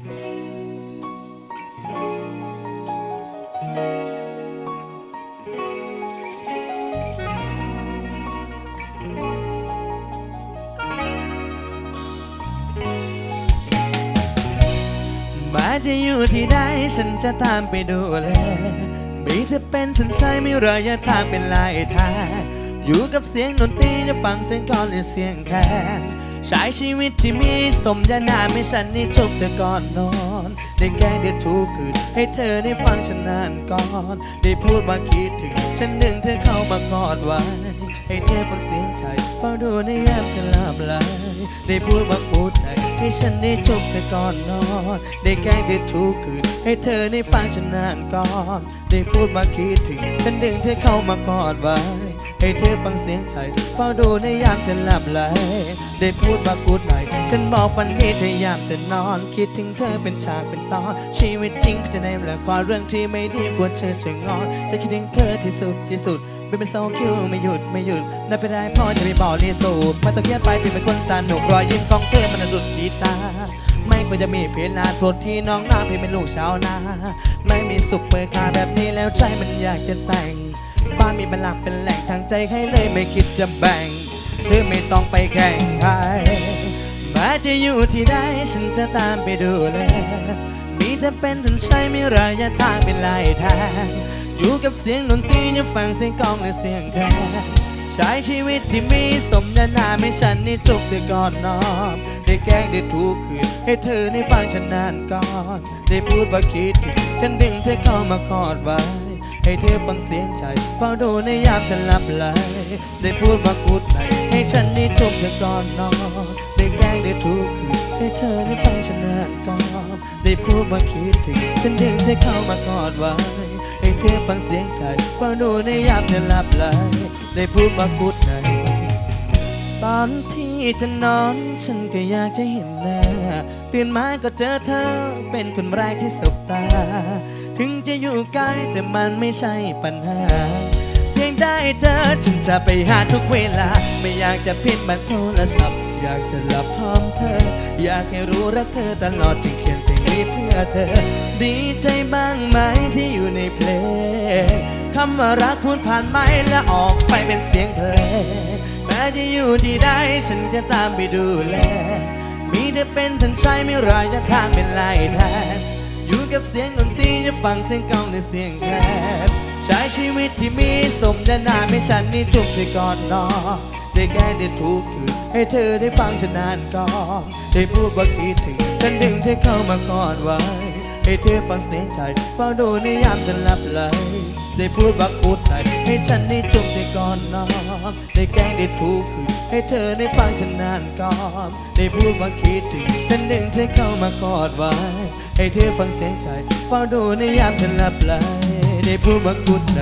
มาจะอยู่ที่ใดฉันจะตามไปดูแลมีเธอเป็นสัญชัยไม่รอยทางเป็นลายทาง อยู่กับเสียงดนตรีจะฟังเสียงกลอนหรือเสียงแคนใช้ชีวิตที่มีสมญานามให้ฉันได้จุกแต่ก่อนนอนได้แกล้งได้ทุกคืนให้เธอได้ฟังฉันนานก่อน ได้พูดมาคิดถึง ฉันดึงเธอเข้ามากอดไว้ ให้เธอฟังเสียงใจเฝ้าดูในยามเธอหลับไหลได้พูดมาพูดไหนให้ฉันได้จุกแต่ก่อนนอน ได้แกล้งได้ทุกคืนให้เธอได้ฟังฉันนานก่อน ได้พูดมาคิดถึง ฉันดึงเธอเข้ามากอดไว้ ให้เธอฟังเสียงใจเฝ้าดูในยามเธอหลับไหลได้พูดมาพูดไหนฉันบอกวันนี้เธอยามเธอนอน คิดถึงเธอเป็นฉากเป็นตอน ชีวิตจริงจะในละครเรื่องที่ไม่ดีควรเธอจะงอนจะคิดถึงเธอที่สุดที่สุดเป็นเป็นโซคิวไม่หยุดไม่หยุดนับไปได้พ่อจะไปบอกรีสูบไม่ต้องเครียดไปพี่เป็นคนสนุกรอยยิ้มของเธอมันดุดดีตา ไม่ควรจะมีเพลาโทษที่น้องนาพี่เป็นลูกชาวนา ไม่มีสุขเปิดคาแบบนี้แล้วใจมันอยากจะแต่ง บ้านมีเป็นหลักเป็นแหล่งทางใจให้เลยไม่คิดจะแบ่งเธอไม่ต้องไปแข่งใครแม้จะอยู่ที่ใดฉันจะตามไปดูแลมีแต่เป็นฉันใช้ไม่ระยะทางเป็นลายทางอยู่กับเสียงดนตรียังฟังเสียงกลองและเสียงแคนใช้ชีวิตที่มีสมญานามให้ฉันนี่จุกแต่ก่อนนอนได้แกล้งได้ทุกคืนให้เธอได้ฟังฉันนานก่อน ได้พูดว่าคิดถึงฉันดึงเธอเข้ามากอดไว้ ให้เธอฟังเสียงใจเฝ้าดูในยามเธอหลับไหลได้พูดมากูดไหนให้ฉันได้จุกเธอก่อนนอนได้แกล้งได้ทุกคืนให้เธอได้ฟังฉันนานก่อนได้พูดมาคิดถึงฉันดึงเธอเข้ามากอดไว้ให้เธอฟังเสียงใจเฝ้าดูในยามเธอหลับไหลได้พูดมากูดไหน อนที่เธอนอน ฉันก็อยากจะเห็นหน้า ตื่นมาก็เจอเธอ เป็นคนแรกที่สบตา ถึงจะอยู่ไกลแต่มันไม่ใช่ปัญหา เพียงได้เจอฉันจะไปหาทุกเวลา ไม่อยากจะพิมพ์บันโทรศัพท์ อยากจะหลับพร้อมเธอ อยากให้รู้รักเธอตลอดจึงเขียนเพลงนี้เพื่อเธอ ดีใจบ้างไหมที่อยู่ในเพลงคำว่ารักพูดผ่านไม้และออกไปเป็นเสียงเพลง แม้จะอยู่ที่ใดฉันจะตามไปดูแล มีแต่เป็นทันใช้ไม่รายจะทางเป็นลายแทนอยู่กับเสียงดนตรีจะฟังเสียงกลองในเสียงแคนใช้ชีวิตที่มีสมญานามให้ฉันนี่จุกที่ก่อนนอนได้แก้ได้ทุกคืนให้เธอได้ฟังฉันนานก่อนได้พูดว่าคิดถึงฉันดึงเธอเข้ามากอดไว้ ให้เธอฟังเสียงใจเฝ้าดูในยามเธอหลับไหล ได้พูดว่าพูดไหนให้ฉันได้จุกที่ก่อนนอนได้แกล้งได้ทุกคืนให้เธอได้ฟังฉันนานก่อนได้พูดว่าคิดถึงฉันดึงเธอเข้ามากอดไว้ ให้เธอฟังเสียงใจเฝ้าดูในยามเธอหลับไหลได้พูดว่าพูดไหน